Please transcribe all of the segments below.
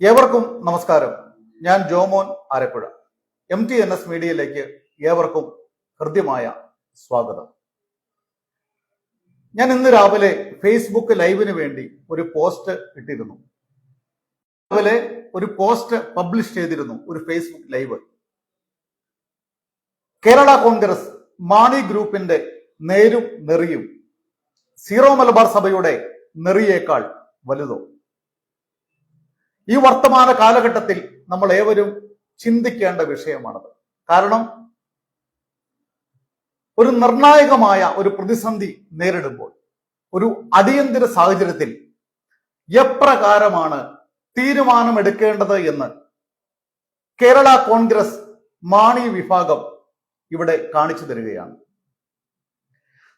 ഏവർക്കും നമസ്കാരം. ഞാൻ Jomon Arappuzha M T N S മീഡിയയിലേക്ക് ഏവർക്കും ഹൃദ്യമായ സ്വാഗതം. ഞാൻ ഇന്ന് രാവിലെ ഫേസ്ബുക്ക് ലൈവിന് വേണ്ടി ഒരു പോസ്റ്റ് ഇട്ടിരുന്നു. രാവിലെ ഒരു പോസ്റ്റ് പബ്ലിഷ് ചെയ്തിരുന്നു ഒരു Facebook live Kerala Congress Mani ഗ്രൂപ്പിന്റെ നേരും നെറിയും സീറോ മലബാർ സഭയുടെ നെറിയേക്കാൾ വലുതോ? ഈ വർത്തമാന കാലഘട്ടത്തിൽ നമ്മൾ ഏവരും ചിന്തിക്കേണ്ട വിഷയമാണത്. കാരണം ഒരു നിർണായകമായ ഒരു പ്രതിസന്ധി നേരിടുമ്പോൾ ഒരു അടിയന്തര സാഹചര്യത്തിൽ എപ്രകാരമാണ് തീരുമാനമെടുക്കേണ്ടത് എന്ന് കേരള കോൺഗ്രസ് മാണി വിഭാഗം ഇവിടെ കാണിച്ചു തരികയാണ്.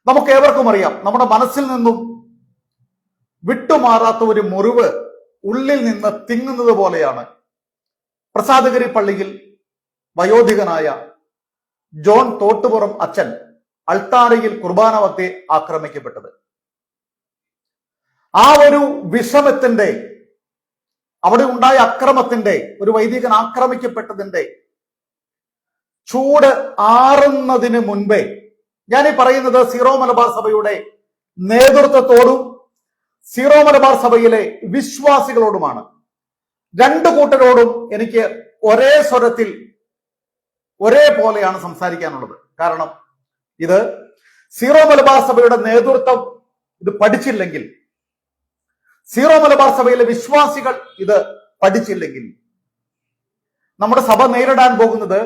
നമുക്ക് ഏവർക്കും അറിയാം നമ്മുടെ മനസ്സിൽ നിന്നും വിട്ടുമാറാത്ത ഒരു മുറിവ് ഉള്ളിൽ നിന്ന് തിങ്ങുന്നത് പോലെയാണ്. പ്രസാദഗിരി പള്ളിയിൽ വയോധികനായ ജോൺ തോട്ടുപുറം അച്ഛൻ അൾത്താരയിൽ കുർബാനവത്തെ ആക്രമിക്കപ്പെട്ടത്. ആ ഒരു വിഷമത്തിന്റെ അവിടെ ഉണ്ടായ അക്രമത്തിന്റെ ഒരു വൈദികൻ ആക്രമിക്കപ്പെട്ടതിന്റെ ചൂട് ആറുന്നതിന് മുൻപേ ഞാൻ ഈ പറയുന്നത് സീറോ മലബാർ സഭയുടെ നേതൃത്വത്തോടും സീറോ മലബാർ സഭയിലെ വിശ്വാസികളോടുമാണ്. രണ്ടു കൂട്ടരോടും എനിക്ക് ഒരേ സ്വരത്തിൽ ഒരേപോലെയാണ് സംസാരിക്കാനുള്ളത്. കാരണം ഇത് സീറോ മലബാർ സഭയുടെ നേതൃത്വം ഇത് പഠിച്ചില്ലെങ്കിൽ സീറോ മലബാർ സഭയിലെ വിശ്വാസികൾ ഇത് പഠിച്ചില്ലെങ്കിൽ നമ്മുടെ സഭ നേരിടാൻ പോകുന്നത്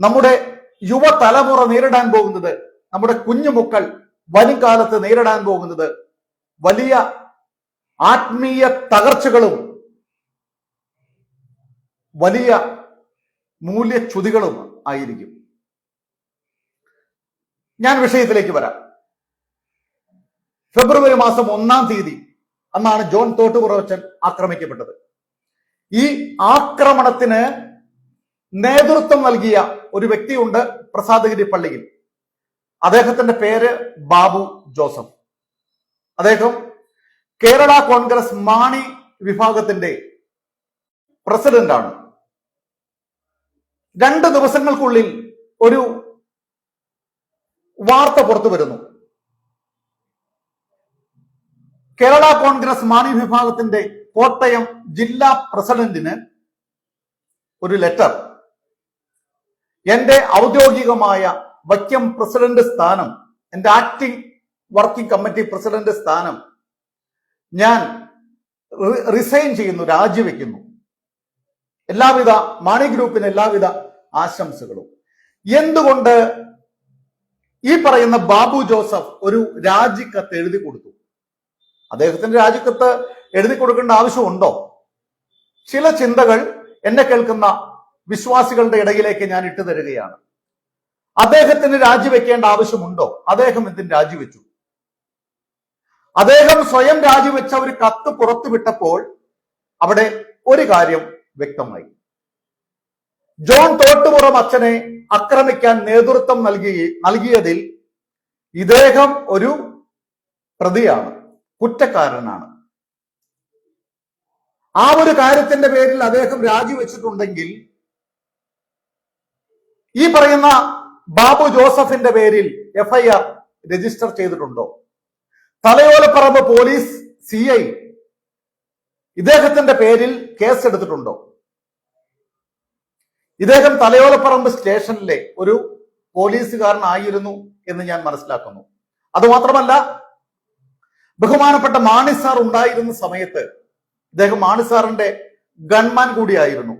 നമ്മുടെ യുവതലമുറ നേരിടാൻ പോകുന്നത് നമ്മുടെ കുഞ്ഞുമക്കൾ വരും കാലത്ത് നേരിടാൻ പോകുന്നത് വലിയ ആത്മീയ തകർച്ചകളും വലിയ മൂല്യച്യുതികളും ആയിരിക്കും. ഞാൻ വിഷയത്തിലേക്ക് വരാം. ഫെബ്രുവരി മാസം ഒന്നാം തീയതി അന്നാണ് ജോൺ തോട്ടുപുറവച്ചൻ ആക്രമിക്കപ്പെട്ടത്. ഈ ആക്രമണത്തിന് നേതൃത്വം നൽകിയ ഒരു വ്യക്തിയുണ്ട് പ്രസാദഗിരി പള്ളിയിൽ. അദ്ദേഹത്തിന്റെ പേര് ബാബു ജോസഫ്. അദ്ദേഹം കേരള കോൺഗ്രസ് മാണി വിഭാഗത്തിന്റെ പ്രസിഡന്റാണ്. രണ്ട് ദിവസങ്ങൾക്കുള്ളിൽ ഒരു വാർത്ത പുറത്തു വരുന്നു. കേരള കോൺഗ്രസ് മാണി വിഭാഗത്തിന്റെ കോട്ടയം ജില്ലാ പ്രസിഡന്റിന് ഒരു ലെറ്റർ. എന്റെ ഔദ്യോഗികമായ വക്യം പ്രസിഡന്റ് സ്ഥാനം എന്റെ ആക്ടിംഗ് വർക്കിംഗ് കമ്മിറ്റി പ്രസിഡന്റ് സ്ഥാനം ഞാൻ റിസൈൻ ചെയ്യുന്നു രാജിവെക്കുന്നു. എല്ലാവിധ മാണി ഗ്രൂപ്പിന് എല്ലാവിധ ആശംസകളും. എന്തുകൊണ്ട് ഈ പറയുന്ന ബാബു ജോസഫ് ഒരു രാജിക്കത്ത് എഴുതി കൊടുത്തു? അദ്ദേഹത്തിന്റെ രാജിക്കത്ത് എഴുതി കൊടുക്കേണ്ട ആവശ്യമുണ്ടോ? ചില ചിന്തകൾ എന്നെ കേൾക്കുന്ന വിശ്വാസികളുടെ ഇടയിലേക്ക് ഞാൻ ഇട്ടു തരികയാണ് അദ്ദേഹത്തിന് രാജിവെക്കേണ്ട ആവശ്യമുണ്ടോ? അദ്ദേഹം എന്തിന് രാജിവെച്ചു? അദ്ദേഹം സ്വയം രാജിവെച്ച ഒരു കത്ത് പുറത്തുവിട്ടപ്പോൾ അവിടെ ഒരു കാര്യം വ്യക്തമായി. ജോൺ തോട്ടുപുറം അച്ഛനെ ആക്രമിക്കാൻ നേതൃത്വം നൽകി നൽകിയതിൽ ഇദ്ദേഹം ഒരു പ്രതിയാണ് കുറ്റക്കാരനാണ്. ആ ഒരു കാര്യത്തിന്റെ പേരിൽ അദ്ദേഹം രാജിവെച്ചിട്ടുണ്ടെങ്കിൽ ഈ പറയുന്ന ബാബു ജോസഫിന്റെ പേരിൽ എഫ്ഐആർ രജിസ്റ്റർ ചെയ്തിട്ടുണ്ടോ? തലയോലപ്പറമ്പ് പോലീസ് സി ഐ ഇദ്ദേഹത്തിന്റെ പേരിൽ കേസ് എടുത്തിട്ടുണ്ടോ ഇദ്ദേഹം തലയോലപ്പറമ്പ് സ്റ്റേഷനിലെ ഒരു പോലീസുകാരനായിരുന്നു എന്ന് ഞാൻ മനസ്സിലാക്കുന്നു. അതുമാത്രമല്ല ബഹുമാനപ്പെട്ട മാണി സാർ ഉണ്ടായിരുന്ന സമയത്ത് ഇദ്ദേഹം മാണി സാറിന്റെ ഗൺമാൻ കൂടിയായിരുന്നു.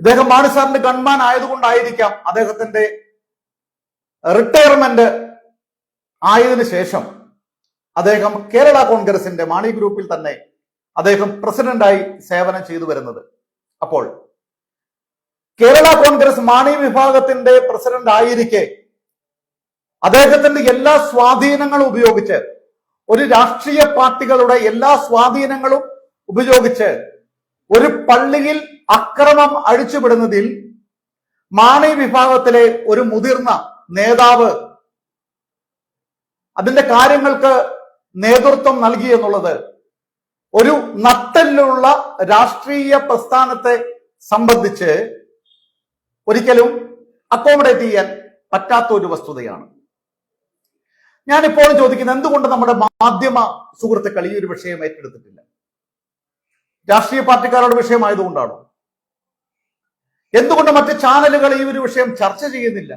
ഇദ്ദേഹം മാണി സാറിന്റെ ഗൺമാൻ ആയതുകൊണ്ടായിരിക്കാം അദ്ദേഹത്തിന്റെ റിട്ടയർമെന്റ് ആയതിനു ശേഷം അദ്ദേഹം കേരള കോൺഗ്രസിന്റെ മാണി ഗ്രൂപ്പിൽ തന്നെ അദ്ദേഹം പ്രസിഡന്റായി സേവനം ചെയ്തു വരുന്നത്. അപ്പോൾ കേരള കോൺഗ്രസ് മാണി വിഭാഗത്തിന്റെ പ്രസിഡന്റ് ആയിരിക്കെ അദ്ദേഹത്തിന്റെ എല്ലാ സ്വാധീനങ്ങളും ഉപയോഗിച്ച് ഒരു രാഷ്ട്രീയ പാർട്ടികളുടെ എല്ലാ സ്വാധീനങ്ങളും ഉപയോഗിച്ച് ഒരു പള്ളിയിൽ അക്രമം അഴിച്ചുവിടുന്നതിൽ മാണി വിഭാഗത്തിലെ ഒരു മുതിർന്ന നേതാവ് അതിന്റെ കാര്യങ്ങൾക്ക് നേതൃത്വം നൽകി എന്നുള്ളത് ഒരു നട്ടലിലുള്ള രാഷ്ട്രീയ പ്രസ്ഥാനത്തെ സംബന്ധിച്ച് ഒരിക്കലും അക്കോമഡേറ്റ് ചെയ്യാൻ പറ്റാത്ത ഒരു വസ്തുതയാണ്. ഞാനിപ്പോൾ ചോദിക്കുന്നത് എന്തുകൊണ്ട് നമ്മുടെ മാധ്യമ സുഹൃത്തുക്കൾ ഈ ഒരു വിഷയം ഏറ്റെടുത്തിട്ടില്ല? രാഷ്ട്രീയ പാർട്ടിക്കാരുടെ വിഷയമായതുകൊണ്ടാണോ എന്തുകൊണ്ട് മറ്റ് ചാനലുകൾ ഈ ഒരു വിഷയം ചർച്ച ചെയ്യുന്നില്ല?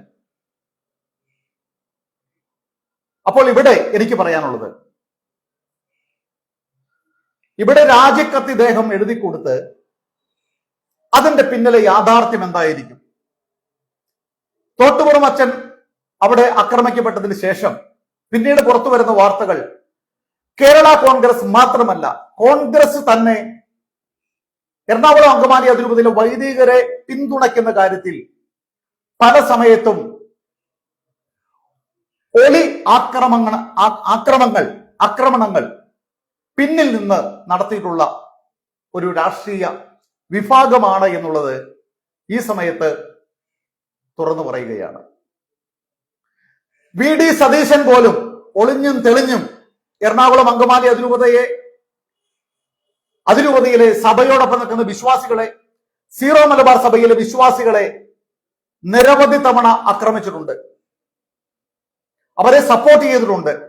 അപ്പോൾ ഇവിടെ എനിക്ക് പറയാനുള്ളത് ഇവിടെ രാജിക്കത്ത് ഇദ്ദേഹം എഴുതി കൊടുത്ത് അതിന്റെ പിന്നിലെ യാഥാർത്ഥ്യം എന്തായിരിക്കും? തോട്ടുപുറം അച്ഛൻ അവിടെ ആക്രമിക്കപ്പെട്ടതിന് ശേഷം പിന്നീട് പുറത്തു വരുന്ന വാർത്തകൾ കേരള കോൺഗ്രസ് മാത്രമല്ല കോൺഗ്രസ് തന്നെ എറണാകുളം അങ്കമാലി അതിരൂപതയിലെ വൈദികരെ പിന്തുണയ്ക്കുന്ന കാര്യത്തിൽ പല സമയത്തും ഒളി ആക്രമങ്ങൾ ആക്രമങ്ങൾ ആക്രമണങ്ങൾ പിന്നിൽ നിന്ന് നടത്തിയിട്ടുള്ള ഒരു രാഷ്ട്രീയ വിഭാഗമാണ് എന്നുള്ളത് ഈ സമയത്ത് തുറന്നു പറയുകയാണ്. വി. ഡി. സതീശൻ പോലും ഒളിഞ്ഞും തെളിഞ്ഞും എറണാകുളം അങ്കമാലി അതിരൂപതയെ അതിരൂപതയിലെ സഭയോടൊപ്പം നിൽക്കുന്ന വിശ്വാസികളെ സീറോ മലബാർ സഭയിലെ വിശ്വാസികളെ നിരവധി തവണ ആക്രമിച്ചിട്ടുണ്ട്. അവരെ സപ്പോർട്ട് ചെയ്തിട്ടുണ്ട്.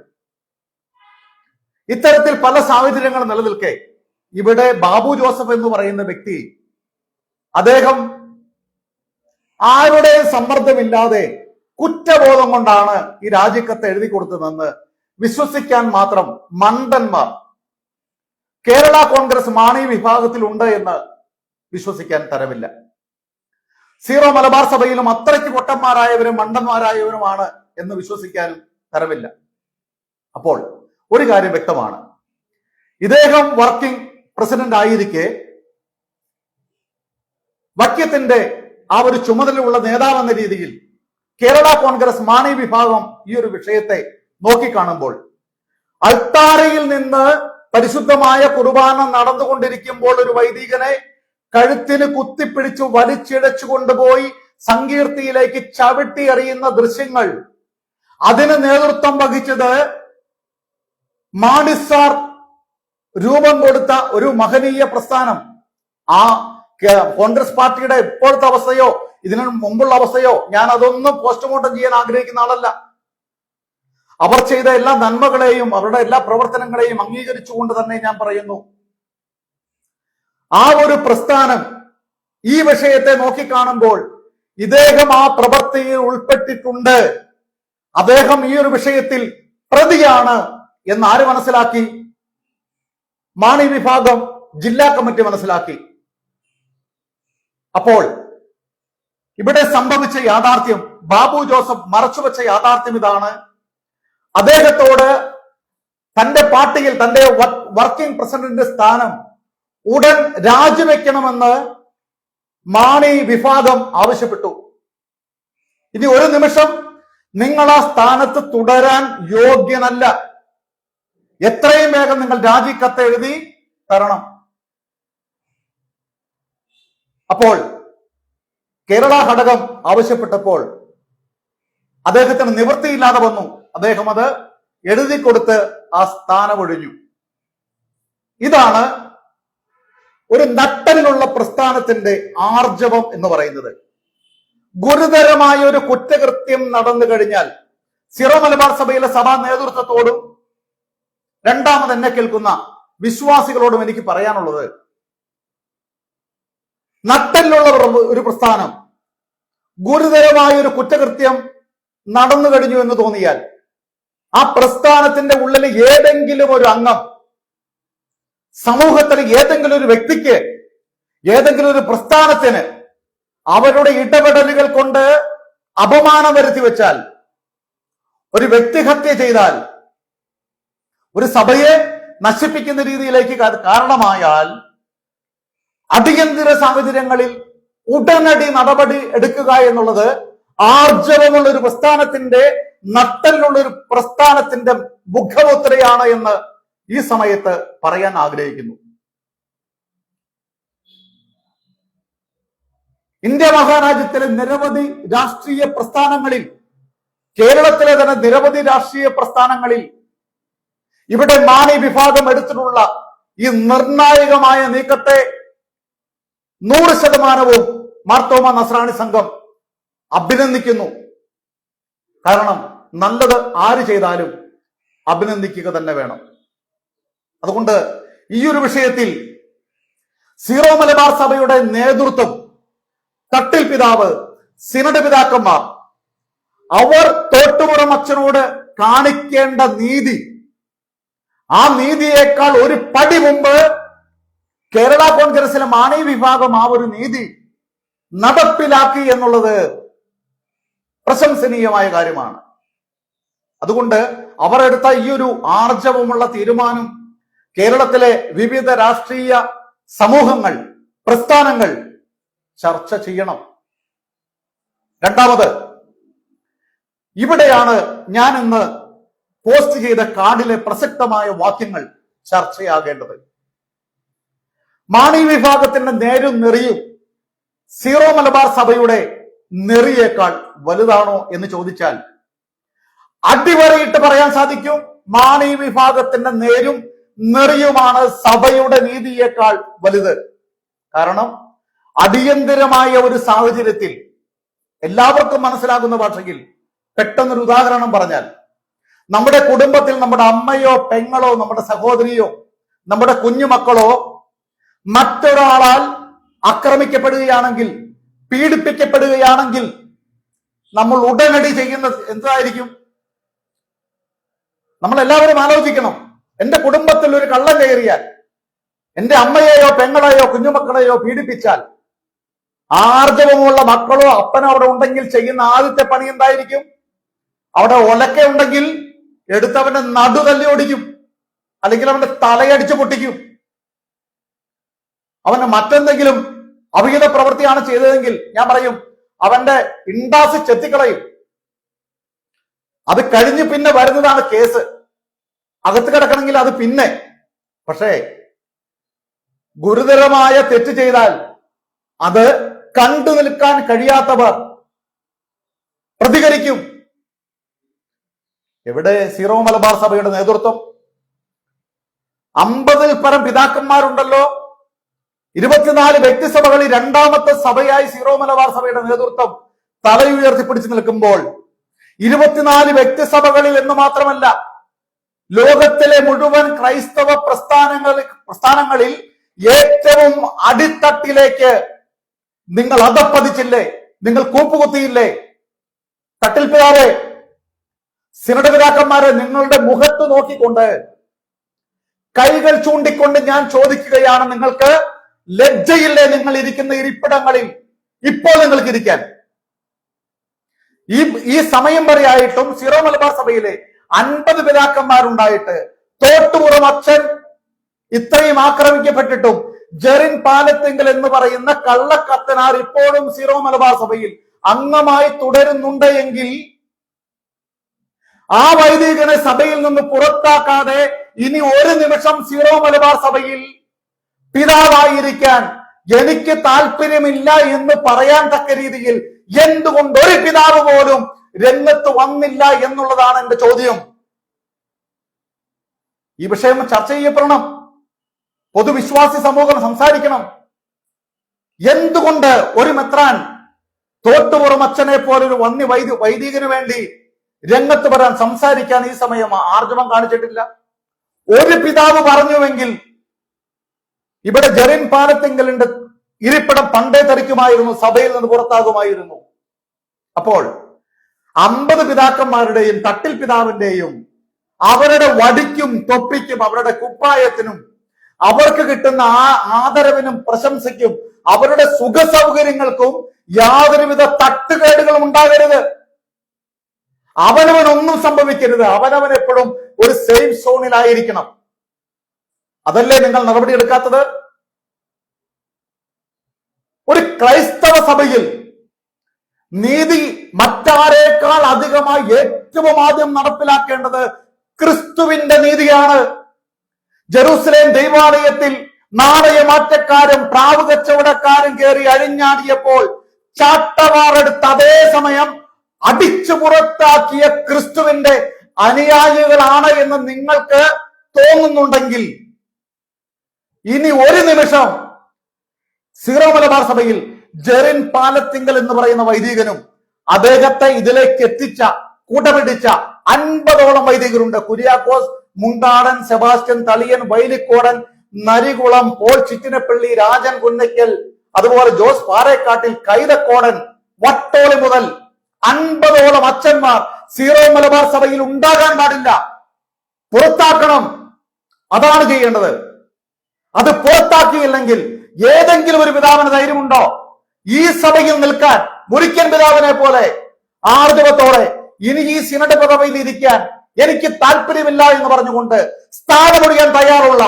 ഇത്തരത്തിൽ പല സാഹചര്യങ്ങൾ നിലനിൽക്കെ. ഇവിടെ ബാബു ജോസഫ് എന്ന് പറയുന്ന വ്യക്തി അദ്ദേഹം ആരുടെ സമ്മർദ്ദമില്ലാതെ കുറ്റബോധം കൊണ്ടാണ് ഈ രാജിക്കത്ത് എഴുതി കൊടുത്തതെന്ന് വിശ്വസിക്കാൻ മാത്രം മണ്ടന്മാർ. കേരള കോൺഗ്രസ് മാണി വിഭാഗത്തിലുണ്ട് എന്ന് വിശ്വസിക്കാൻ തരമില്ല. സീറോ മലബാർ സഭയിലും അത്രയ്ക്ക് പൊട്ടന്മാരായവരും മണ്ടന്മാരായവരുമാണ് എന്ന് വിശ്വസിക്കാനും തരമില്ല. അപ്പോൾ ഒരു കാര്യം വ്യക്തമാണ്. ഇദ്ദേഹം വർക്കിംഗ് പ്രസിഡന്റ് ആയിരിക്കെ വക്യത്തിന്റെ ആ ഒരു ചുമതലയുള്ള നേതാവെന്ന രീതിയിൽ കേരള കോൺഗ്രസ് മാണി വിഭാഗം ഈ ഒരു വിഷയത്തെ നോക്കിക്കാണുമ്പോൾ അൾത്താരയിൽ നിന്ന് പരിശുദ്ധമായ കുർബാന നടന്നുകൊണ്ടിരിക്കുമ്പോൾ ഒരു വൈദികനെ കഴുത്തിന് കുത്തിപ്പിടിച്ചു വലിച്ചിഴച്ചു കൊണ്ടുപോയി സങ്കീർത്തിയിലേക്ക് ചവിട്ടി എറിയുന്ന ദൃശ്യങ്ങൾ അതിന് നേതൃത്വം വഹിച്ചത് മാണിസാർ രൂപം കൊടുത്ത ഒരു മഹനീയ പ്രസ്ഥാനം. ആ കോൺഗ്രസ് പാർട്ടിയുടെ ഇപ്പോഴത്തെ അവസ്ഥയോ ഇതിനു മുമ്പുള്ള അവസ്ഥയോ ഞാൻ അതൊന്നും പോസ്റ്റ്മോർട്ടം ചെയ്യാൻ ആഗ്രഹിക്കുന്ന ആളല്ല. അവർ ചെയ്ത എല്ലാ നന്മകളെയും അവരുടെ എല്ലാ പ്രവർത്തനങ്ങളെയും അംഗീകരിച്ചുകൊണ്ട് തന്നെ ഞാൻ പറയുന്നു. ആ ഒരു പ്രസ്ഥാനം ഈ വിഷയത്തെ നോക്കിക്കാണുമ്പോൾ ഇദ്ദേഹം ആ പ്രവൃത്തിയിൽ ഉൾപ്പെട്ടിട്ടുണ്ട്. അദ്ദേഹം ഈ ഒരു വിഷയത്തിൽ പ്രതിയാണ്. എന്ന് ആര് മനസ്സിലാക്കി? മാണി വിഭാഗം ജില്ലാ കമ്മിറ്റി മനസ്സിലാക്കി. അപ്പോൾ ഇവിടെ സംഭവിച്ച യാഥാർത്ഥ്യം ബാബു ജോസഫ് മറച്ചുവെച്ച യാഥാർത്ഥ്യം ഇതാണ്. അദ്ദേഹത്തോട് തന്റെ പാർട്ടിയിൽ തന്റെ വർക്കിംഗ് പ്രസിഡന്റിന്റെ സ്ഥാനം ഉടൻ രാജിവെക്കണമെന്ന് മാണി വിഭാഗം ആവശ്യപ്പെട്ടു. ഇനി ഒരു നിമിഷം നിങ്ങൾ ആ സ്ഥാനത്ത് തുടരാൻ യോഗ്യനല്ല. എത്രയും വേഗം നിങ്ങൾ രാജി കത്ത് എഴുതി തരണം. അപ്പോൾ കേരള ഘടകം ആവശ്യപ്പെട്ടപ്പോൾ അദ്ദേഹത്തിന് നിവൃത്തിയില്ലാതെ വന്നു. അദ്ദേഹം അത് എഴുതി കൊടുത്ത് ആ സ്ഥാനമൊഴിഞ്ഞു. ഇതാണ് ഒരു നട്ടലിലുള്ള പ്രസ്ഥാനത്തിന്റെ ആർജവം എന്ന് പറയുന്നത്. ഗുരുതരമായ ഒരു കുറ്റകൃത്യം നടന്നു കഴിഞ്ഞാൽ സിറോ മലബാർ സഭയിലെ സഭാ നേതൃത്വത്തോടും രണ്ടാമത് എന്നെ കേൾക്കുന്ന വിശ്വാസികളോടും എനിക്ക് പറയാനുള്ളത് നട്ടലിലുള്ള ഒരു- പ്രസ്ഥാനം ഗുരുതരമായ ഒരു കുറ്റകൃത്യം നടന്നു കഴിഞ്ഞു എന്ന് തോന്നിയാൽ ആ പ്രസ്ഥാനത്തിന്റെ ഉള്ളിൽ ഏതെങ്കിലും ഒരു അംഗം സമൂഹത്തിൽ ഏതെങ്കിലും ഒരു വ്യക്തിക്ക് ഏതെങ്കിലും ഒരു പ്രസ്ഥാനത്തിന് അവരുടെ ഇടപെടലുകൾ കൊണ്ട് അപമാനം വരുത്തി വെച്ചാൽ ഒരു വ്യക്തിഹത്യ ചെയ്താൽ ഒരു സഭയെ നശിപ്പിക്കുന്ന രീതിയിലേക്ക് കാരണമായാൽ അടിയന്തര സാഹചര്യങ്ങളിൽ ഉടനടി നടപടി എടുക്കുക എന്നുള്ളത് ആർജവമുള്ള ഒരു പ്രസ്ഥാനത്തിന്റെ നട്ടലിലുള്ള ഒരു പ്രസ്ഥാനത്തിന്റെ മുഖമുദ്രയാണ് എന്ന് ഈ സമയത്ത് പറയാൻ ആഗ്രഹിക്കുന്നു. ഇന്ത്യ മഹാരാജ്യത്തിലെ നിരവധി രാഷ്ട്രീയ പ്രസ്ഥാനങ്ങളിൽ കേരളത്തിലെ തന്നെ നിരവധി രാഷ്ട്രീയ പ്രസ്ഥാനങ്ങളിൽ ഇവിടെ മാണി വിഭാഗം എടുത്തിട്ടുള്ള ഈ നിർണായകമായ നീക്കത്തെ നൂറ് ശതമാനവും മാർത്തോമ നസ്രാണി സംഘം അഭിനന്ദിക്കുന്നു. കാരണം നല്ലത് ആര് ചെയ്താലും അഭിനന്ദിക്കുക തന്നെ വേണം. അതുകൊണ്ട് ഈ ഒരു വിഷയത്തിൽ സീറോ മലബാർ സഭയുടെ നേതൃത്വം തട്ടിൽ പിതാവ് സിനഡ് പിതാക്കന്മാർ അവർ തോട്ടുപുറം അച്ഛനോട് കാണിക്കേണ്ട നീതി ആ നീതിയേക്കാൾ ഒരു പടി മുമ്പ് കേരള കോൺഗ്രസിലെ മാണി വിഭാഗം ആ ഒരു നീതി നടപ്പിലാക്കി എന്നുള്ളത് പ്രശംസനീയമായ കാര്യമാണ്. അതുകൊണ്ട് അവർ എടുത്ത ഈ ഒരു ആർജവമുള്ള തീരുമാനം കേരളത്തിലെ വിവിധ രാഷ്ട്രീയ സമൂഹങ്ങൾ പ്രസ്ഥാനങ്ങൾ ചർച്ച ചെയ്യണം. രണ്ടാമത് ഇവിടെയാണ് ഞാൻ ഇന്ന് പോസ്റ്റ് ചെയ്ത കാർഡിലെ പ്രസക്തമായ വാക്യങ്ങൾ ചർച്ചയാകേണ്ടത്. മാണി വിഭാഗത്തിന്റെ നേരും നെറിയും സീറോ മലബാർ സഭയുടെ നെറിയേക്കാൾ വലുതാണോ എന്ന് ചോദിച്ചാൽ അടിവരയിട്ട് പറയാൻ സാധിക്കും. മാണി വിഭാഗത്തിന്റെ നേരും നെറിയുമാണ് സഭയുടെ നീതിയേക്കാൾ വലുത്. കാരണം അടിയന്തരമായ ഒരു സാഹചര്യത്തിൽ എല്ലാവർക്കും മനസ്സിലാകുന്ന ഭാഷയിൽ പെട്ടെന്നൊരു ഉദാഹരണം പറഞ്ഞാൽ നമ്മുടെ കുടുംബത്തിൽ നമ്മുടെ അമ്മയോ പെങ്ങളോ നമ്മുടെ സഹോദരിയോ നമ്മുടെ കുഞ്ഞുമക്കളോ മറ്റൊരാളാൽ ആക്രമിക്കപ്പെടുകയാണെങ്കിൽ പീഡിപ്പിക്കപ്പെടുകയാണെങ്കിൽ നമ്മൾ ഉടനടി ചെയ്യുന്നത് എന്തായിരിക്കും? നമ്മൾ എല്ലാവരും ആലോചിക്കണം. എന്റെ കുടുംബത്തിൽ ഒരു കള്ളം കയറിയാൽ എന്റെ അമ്മയെയോ പെങ്ങളെയോ കുഞ്ഞുമക്കളെയോ പീഡിപ്പിച്ചാൽ ആർജവമുള്ള മക്കളോ അപ്പനോ അവിടെ ഉണ്ടെങ്കിൽ ചെയ്യുന്ന ആദ്യത്തെ പണി എന്തായിരിക്കും? അവിടെ ഒലക്ക ഉണ്ടെങ്കിൽ എടുത്തവന്റെ നടുതല്ലി ഓടിക്കും. അല്ലെങ്കിൽ അവന്റെ തലയടിച്ച് പൊട്ടിക്കും. അവന് മറ്റെന്തെങ്കിലും അവിഹിത പ്രവൃത്തിയാണ് ചെയ്തതെങ്കിൽ ഞാൻ പറയും അവന്റെ ഇണ്ടാസ് ചെത്തിക്കളയും. അത് കഴിഞ്ഞ് പിന്നെ വരുന്നതാണ് കേസ്. അകത്ത് കിടക്കണമെങ്കിൽ അത് പിന്നെ. പക്ഷേ ഗുരുതരമായ തെറ്റ് ചെയ്താൽ അത് കണ്ടു നിൽക്കാൻ കഴിയാത്തവർ പ്രതികരിക്കും. എവിടെ സീറോ മലബാർ സഭയുടെ നേതൃത്വം? അമ്പതിൽ പരം പിതാക്കന്മാരുണ്ടല്ലോ. ഇരുപത്തിനാല് വ്യക്തിസഭകളിൽ രണ്ടാമത്തെ സഭയായി സീറോ മലബാർ സഭയുടെ നേതൃത്വം തലയുയർത്തി പിടിച്ചു നിൽക്കുമ്പോൾ ഇരുപത്തിനാല് വ്യക്തിസഭകളിൽ എന്ന് മാത്രമല്ല ലോകത്തിലെ മുഴുവൻ ക്രൈസ്തവ പ്രസ്ഥാനങ്ങളിൽ പ്രസ്ഥാനങ്ങളിൽ ഏറ്റവും അടിത്തട്ടിലേക്ക് നിങ്ങൾ അതപ്പതിച്ചില്ലേ? നിങ്ങൾ കൂപ്പുകുത്തിയില്ലേ? തട്ടിൽ പിതാവെ സിനഡ് പിതാക്കന്മാരെ നിങ്ങളുടെ മുഖത്ത് നോക്കിക്കൊണ്ട് കൈകൾ ചൂണ്ടിക്കൊണ്ട് ഞാൻ ചോദിക്കുകയാണ് നിങ്ങൾക്ക് ലജ്ജയില്ലേ നിങ്ങൾ ഇരിക്കുന്ന ഇരിപ്പിടങ്ങളിൽ? ഇപ്പോൾ നിങ്ങൾക്ക് ഇരിക്കാൻ. ഈ ഈ സമയം വരെയായിട്ടും സിറോ മലബാർ സഭയിലെ അൻപത് പിതാക്കന്മാരുണ്ടായിട്ട് തോട്ടുപുറം അച്ഛൻ ഇത്രയും ആക്രമിക്കപ്പെട്ടിട്ടും ജെറിൻ പാലത്തിങ്കൽ എന്ന് പറയുന്ന കള്ളക്കത്തനാർ ഇപ്പോഴും സിറോ മലബാർ സഭയിൽ അംഗമായി തുടരുന്നുണ്ട് എങ്കിൽ ആ വൈദികനെ സഭയിൽ നിന്ന് പുറത്താക്കാതെ ഇനി ഒരു നിമിഷം സീറോ മലബാർ സഭയിൽ പിതാവായിരിക്കാൻ എനിക്ക് താല്പര്യമില്ല എന്ന് പറയാൻ തക്ക രീതിയിൽ എന്തുകൊണ്ട് ഒരു പിതാവ് പോലും രംഗത്ത് വന്നില്ല എന്നുള്ളതാണ് എന്റെ ചോദ്യം. ഈ വിഷയം ചർച്ച ചെയ്യപ്പെടണം. പൊതുവിശ്വാസി സമൂഹം സംസാരിക്കണം. എന്തുകൊണ്ട് ഒരു മെത്രാൻ തോട്ടുപുറം അച്ഛനെ പോലൊരു വന്നി വൈദ്യ വൈദികന് വേണ്ടി രംഗത്ത് വരാൻ സംസാരിക്കാൻ ഈ സമയം ആർജവം കാണിച്ചിട്ടില്ല. ഒരു പിതാവ് പറഞ്ഞുവെങ്കിൽ ഇവിടെ ജെറിൻ പാലത്തിങ്കലിന്റെ ഇരിപ്പിടം പണ്ടേ തെറിക്കുമായിരുന്നു സഭയിൽ നിന്ന് പുറത്താകുമായിരുന്നു. അപ്പോൾ അമ്പത് പിതാക്കന്മാരുടെയും തട്ടിൽ പിതാവിന്റെയും അവരുടെ വടിക്കും തൊപ്പിക്കും അവരുടെ കുപ്പായത്തിനും അവർക്ക് കിട്ടുന്ന ആ ആദരവിനും പ്രശംസയ്ക്കും അവരുടെ സുഖ സൗകര്യങ്ങൾക്കും യാതൊരുവിധ തട്ടുകേടുകളും ഉണ്ടാകരുത്. അവനവനൊന്നും സംഭവിക്കരുത്. അവനവൻ എപ്പോഴും ഒരു സേഫ് സോണിലായിരിക്കണം അതല്ലേ നിങ്ങൾ നടപടി എടുക്കാത്തത്? ഒരു ക്രൈസ്തവ സഭയിൽ നീതി മറ്റാരേക്കാൾ അധികമായി ഏറ്റവും ആദ്യം നടപ്പിലാക്കേണ്ടത് ക്രിസ്തുവിന്റെ നീതിയാണ്. ജെറൂസലേം ദൈവാലയത്തിൽ നാണയമാറ്റക്കാരും പ്രാവ് കച്ചവടക്കാരും കയറി അഴിഞ്ഞാടിയപ്പോൾ ചാട്ടവാറെടുത്ത് അതേ സമയം അടിച്ചു പുറത്താക്കിയ ക്രിസ്തുവിന്റെ അനുയായികളാണ് എന്ന് നിങ്ങൾക്ക് തോന്നുന്നുണ്ടെങ്കിൽ ഇനി ഒരു നിമിഷം സീറോ മലബാർ സഭയിൽ ജെറിൻ പാലത്തിങ്കൽ എന്ന് പറയുന്ന വൈദികനും അദ്ദേഹത്തെ ഇതിലേക്ക് എത്തിച്ച കൂട്ടപിടിച്ച അൻപതോളം വൈദികരുണ്ട്. കുര്യാക്കോസ് മുണ്ടാടൻ സെബാസ്റ്റ്യൻ തളിയൻ വൈലിക്കോടൻ നരികുളം പോൾ ചിറ്റിനപ്പള്ളി രാജൻ കുന്നയ്ക്കൽ അതുപോലെ ജോസ് പാറേക്കാട്ടിൽ കൈതക്കോടൻ വട്ടോളി മുതൽ അൻപതോളം അച്ഛന്മാർ സീറോ മലബാർ സഭയിൽ ഉണ്ടാകാൻ പാടില്ല. പുറത്താക്കണം. അതാണ് ചെയ്യേണ്ടത്. അത് പുറത്താക്കിയില്ലെങ്കിൽ ഏതെങ്കിലും ഒരു പിതാവിന് ധൈര്യമുണ്ടോ? ഈ സഭയിൽ നിൽക്കാൻ മുരിക്കൻ പിതാവിനെ പോലെ ആർജവത്തോടെ ഇനി ഈ സിനഡ് പദവിയിൽ ഇരിക്കാൻ എനിക്ക് താല്പര്യമില്ല എന്ന് പറഞ്ഞുകൊണ്ട് സ്ഥാനമൊഴിയാൻ തയ്യാറുള്ള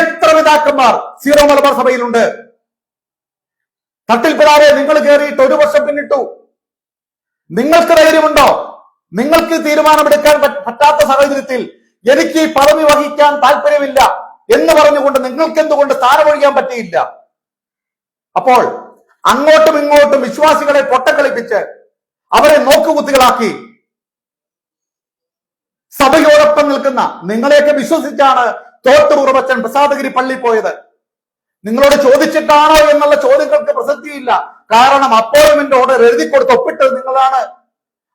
എത്ര പിതാക്കന്മാർ സീറോ മലബാർ സഭയിലുണ്ട്. തട്ടിൽ പിതാവെ നിങ്ങൾ കയറിയിട്ട് ഒരു വർഷം പിന്നിട്ടു. നിങ്ങൾക്ക് ധൈര്യമുണ്ടോ? നിങ്ങൾക്ക് തീരുമാനമെടുക്കാൻ പറ്റാത്ത സാഹചര്യത്തിൽ എനിക്ക് ഈ പദവി വഹിക്കാൻ താല്പര്യമില്ല എന്ന് പറഞ്ഞുകൊണ്ട് നിങ്ങൾക്ക് എന്തുകൊണ്ട് സ്ഥാനമൊഴിയാൻ പറ്റിയില്ല? അപ്പോൾ അങ്ങോട്ടും ഇങ്ങോട്ടും വിശ്വാസികളെ പൊട്ടക്കളിപ്പിച്ച് അവരെ നോക്കുകുത്തികളാക്കി സഭയോടൊപ്പം നിൽക്കുന്ന നിങ്ങളെയൊക്കെ വിശ്വസിച്ചാണ് തോട്ടുറുറവച്ചൻ പ്രസാദഗിരി പള്ളി പോയത്. നിങ്ങളോട് ചോദിച്ചിട്ടാണോ എന്നുള്ള ചോദ്യങ്ങൾക്ക് പ്രസക്തിയില്ല. കാരണം അപ്പോയിന്റ്മെന്റ് ഓർഡർ എഴുതി കൊടുത്ത് ഒപ്പിട്ടത് നിങ്ങളാണ്.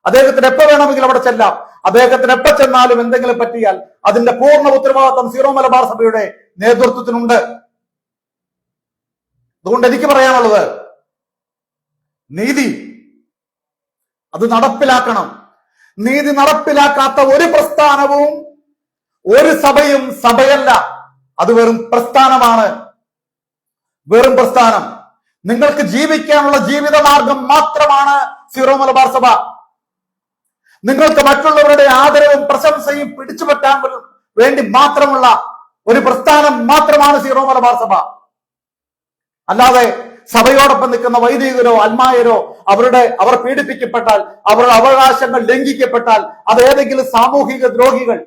അദ്ദേഹത്തിന് എപ്പോ വേണമെങ്കിലും അവിടെ ചെല്ലാം. അദ്ദേഹത്തിന് എപ്പോ ചെന്നാലും എന്തെങ്കിലും പറ്റിയാൽ അതിന്റെ പൂർണ ഉത്തരവാദിത്വം സീറോ മലബാർ സഭയുടെ നേതൃത്വത്തിനുണ്ട്. അതുകൊണ്ട് എനിക്ക് പറയാനുള്ളത് നീതി അത് നടപ്പിലാക്കണം. നീതി നടപ്പിലാക്കാത്ത ഒരു പ്രസ്ഥാനവും ഒരു സഭയും സഭയല്ല. അത് വെറും പ്രസ്ഥാനമാണ്. വെറും പ്രസ്ഥാനം. നിങ്ങൾക്ക് ജീവിക്കാനുള്ള ജീവിത മാർഗം മാത്രമാണ് സീറോ മലബാർ സഭ. നിങ്ങൾക്ക് മറ്റുള്ളവരുടെ ആദരവും പ്രശംസയും പിടിച്ചുപറ്റാൻ വേണ്ടി മാത്രമുള്ള ഒരു പ്രസ്ഥാനം മാത്രമാണ് സീറോ മലബാർ സഭ. അല്ലാതെ സഭയോടൊപ്പം നിൽക്കുന്ന വൈദികരോ അൽമായരോ അവരുടെ അവർ പീഡിപ്പിക്കപ്പെട്ടാൽ അവരുടെ അവകാശങ്ങൾ ലംഘിക്കപ്പെട്ടാൽ അത് ഏതെങ്കിലും സാമൂഹിക ദ്രോഹികൾ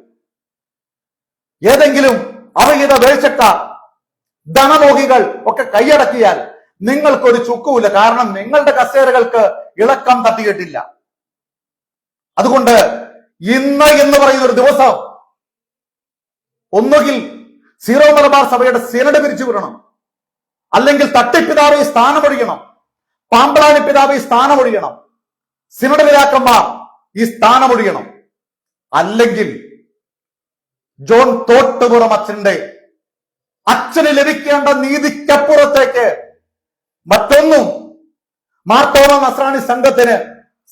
ഏതെങ്കിലും അവഹിത വേഴ്ചക്കാർ ധനമോഹികൾ ഒക്കെ കൈയടക്കിയാൽ നിങ്ങൾക്കൊരു ചുക്കുമില്ല. കാരണം നിങ്ങളുടെ കസേരകൾക്ക് ഇളക്കം തട്ടിയിട്ടില്ല. അതുകൊണ്ട് ഇന്ന് എന്ന് പറയുന്ന ഒരു ദിവസം ഒന്നുകിൽ സീറോ മലബാർ സഭയുടെ സിനഡ് പിരിച്ചു വിടണം. അല്ലെങ്കിൽ തട്ടിപ്പിതാവ് ഈ സ്ഥാനമൊഴിയണം പാമ്പളാനി പിതാവ് ഈ സ്ഥാനമൊഴിയണം സിനഡ് പിതാക്കന്മാർ ഈ സ്ഥാനമൊഴിയണം അല്ലെങ്കിൽ ജോൺ തോട്ടുപുറം അച്ഛന്റെ അച്ഛന് ലഭിക്കേണ്ട നീതിക്കപ്പുറത്തേക്ക് മറ്റൊന്നും മാർത്തോമ നസ്രാണി സംഘത്തിന്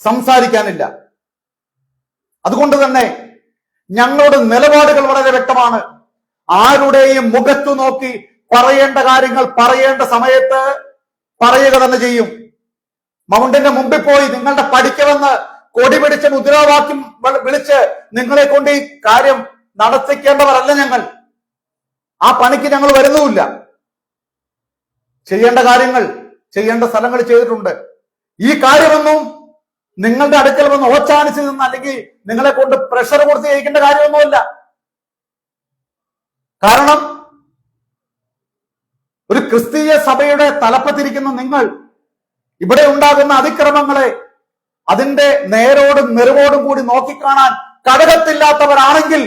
സംസാരിക്കാനില്ല. അതുകൊണ്ട് തന്നെ ഞങ്ങളുടെ നിലപാടുകൾ വളരെ വ്യക്തമാണ്. ആരുടെയും മുഖത്തു നോക്കി പറയേണ്ട കാര്യങ്ങൾ പറയേണ്ട സമയത്ത് പറയുക തന്നെ ചെയ്യും. മൗണ്ടിന്റെ മുമ്പിൽ പോയി നിങ്ങളുടെ പഠിക്കണമെന്ന് കൊടി പിടിച്ച മുദ്രാവാക്യം വിളിച്ച് നിങ്ങളെ കൊണ്ട് ഈ കാര്യം നടത്തിക്കേണ്ടവരല്ല ഞങ്ങൾ. ആ പണിക്ക് ഞങ്ങൾ വരുന്നുമില്ല. ചെയ്യേണ്ട കാര്യങ്ങൾ ചെയ്യേണ്ട സ്ഥലങ്ങൾ ചെയ്തിട്ടുണ്ട്. ഈ കാര്യമൊന്നും നിങ്ങളുടെ അടുക്കൽ വന്ന് ഓച്ചാനിച്ച് നിന്ന് അല്ലെങ്കിൽ നിങ്ങളെ കൊണ്ട് പ്രഷർ കൊടുത്ത് ചെയ്യിക്കേണ്ട കാര്യമൊന്നുമില്ല. കാരണം ഒരു ക്രിസ്തീയ സഭയുടെ തലപ്പത്തിരിക്കുന്ന നിങ്ങൾ ഇവിടെ ഉണ്ടാകുന്ന അതിക്രമങ്ങളെ അതിന്റെ നേരോടും നെറിവോടും കൂടി നോക്കിക്കാണാൻ കടകത്തില്ലാത്തവരാണെങ്കിൽ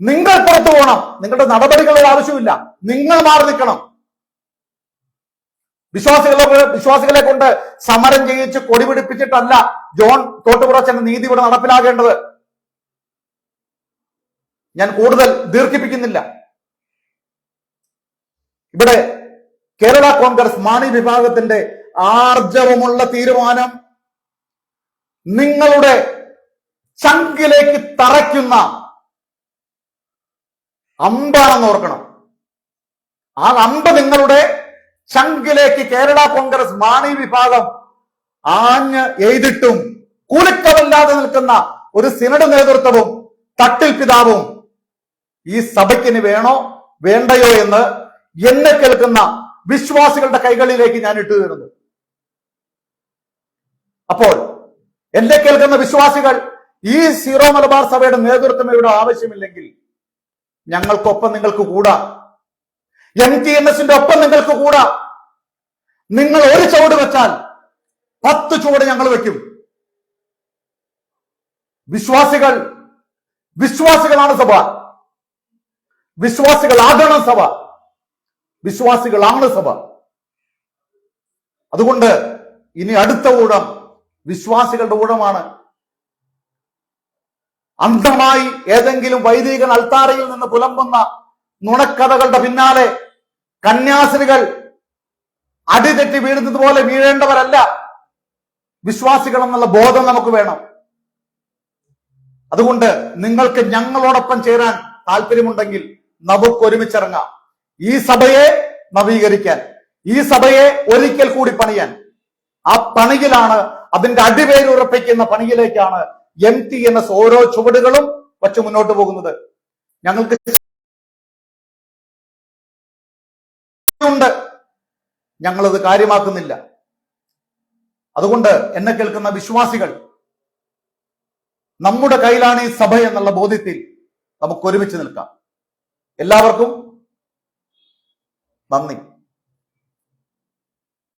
നിങ്ങൾ പുറത്തു പോകണം. നിങ്ങളുടെ നടപടികളുടെ ആവശ്യമില്ല. നിങ്ങൾ മാറി നിൽക്കണം. വിശ്വാസികളെ വിശ്വാസികളെ കൊണ്ട് സമരം ചെയ്യിച്ച് കൊടി പിടിപ്പിച്ചിട്ടല്ല ജോൺ തോട്ടുപുറച്ചന്റെ നീതി ഇവിടെ നടപ്പിലാകേണ്ടത്. ഞാൻ കൂടുതൽ ദീർഘിപ്പിക്കുന്നില്ല. ഇവിടെ കേരള കോൺഗ്രസ് മാണി വിഭാഗത്തിന്റെ ആർജവമുള്ള തീരുമാനം നിങ്ങളുടെ ചങ്കിലേക്ക് തറയ്ക്കുന്ന അമ്പാണെന്ന് ഓർക്കണം. ആ അമ്പ് നിങ്ങളുടെ ചങ്കിലേക്ക് കേരള കോൺഗ്രസ് മാണി വിഭാഗം ആഞ്ഞ് എഴുതിട്ടും കുലുക്കമല്ലാതെ നിൽക്കുന്ന ഒരു സിനഡ് നേതൃത്വവും തട്ടിൽ പിതാവും ഈ സഭയ്ക്കിന് വേണോ വേണ്ടയോ എന്ന് എന്നെ കേൾക്കുന്ന വിശ്വാസികളുടെ കൈകളിലേക്ക് ഞാൻ ഇട്ടു തരുന്നു. അപ്പോൾ എന്നെ കേൾക്കുന്ന വിശ്വാസികൾ ഈ സീറോ മലബാർ സഭയുടെ നേതൃത്വം ഇവിടെ ആവശ്യമില്ലെങ്കിൽ ഞങ്ങൾക്കൊപ്പം നിങ്ങൾക്ക് കൂടാ. എം ടി എം എസിന്റെ ഒപ്പം നിങ്ങൾക്ക് കൂടാ. നിങ്ങൾ ഒരു ചുവട് വെച്ചാൽ പത്ത് ചുവട് ഞങ്ങൾ വെക്കും. വിശ്വാസികൾ വിശ്വാസികളാണ് സഭ. വിശ്വാസികളാകണം സഭ. വിശ്വാസികളാണ് സഭ. അതുകൊണ്ട് ഇനി അടുത്ത ഊഴം വിശ്വാസികളുടെ ഊഴമാണ്. അന്ധമായി ഏതെങ്കിലും വൈദികൻ അൾത്താരയിൽ നിന്ന് പുലമ്പുന്ന നുണക്കഥകളുടെ പിന്നാലെ കന്യാസ്ത്രീകൾ അടിതെറ്റി വീഴുന്നത് പോലെ വീഴേണ്ടവരല്ല. വിശ്വാസികൾ എന്നുള്ള ബോധം നമുക്ക് വേണം. അതുകൊണ്ട് നിങ്ങൾക്ക് ഞങ്ങളോടൊപ്പം ചേരാൻ താല്പര്യമുണ്ടെങ്കിൽ നമുക്ക് ഒരുമിച്ചിറങ്ങാം. ഈ സഭയെ നവീകരിക്കാൻ ഈ സഭയെ ഒരിക്കൽ കൂടി പണിയാൻ. ആ പണിയിലാണ് അതിന്റെ അടിവേര് ഉറപ്പിക്കുന്ന പണിയിലേക്കാണ് എം ടി എൻ എസ് ഓരോ ചുവടുകളും വച്ച് മുന്നോട്ട് പോകുന്നത്. ഞങ്ങൾക്ക് ഉണ്ട്. ഞങ്ങളത് കാര്യമാക്കുന്നില്ല. അതുകൊണ്ട് എന്നെ കേൾക്കുന്ന വിശ്വാസികൾ നമ്മുടെ കയ്യിലാണ് ഈ സഭ എന്നുള്ള ബോധ്യത്തിൽ നമുക്ക് ഒരുമിച്ച് നിൽക്കാം. എല്ലാവർക്കും നന്ദി.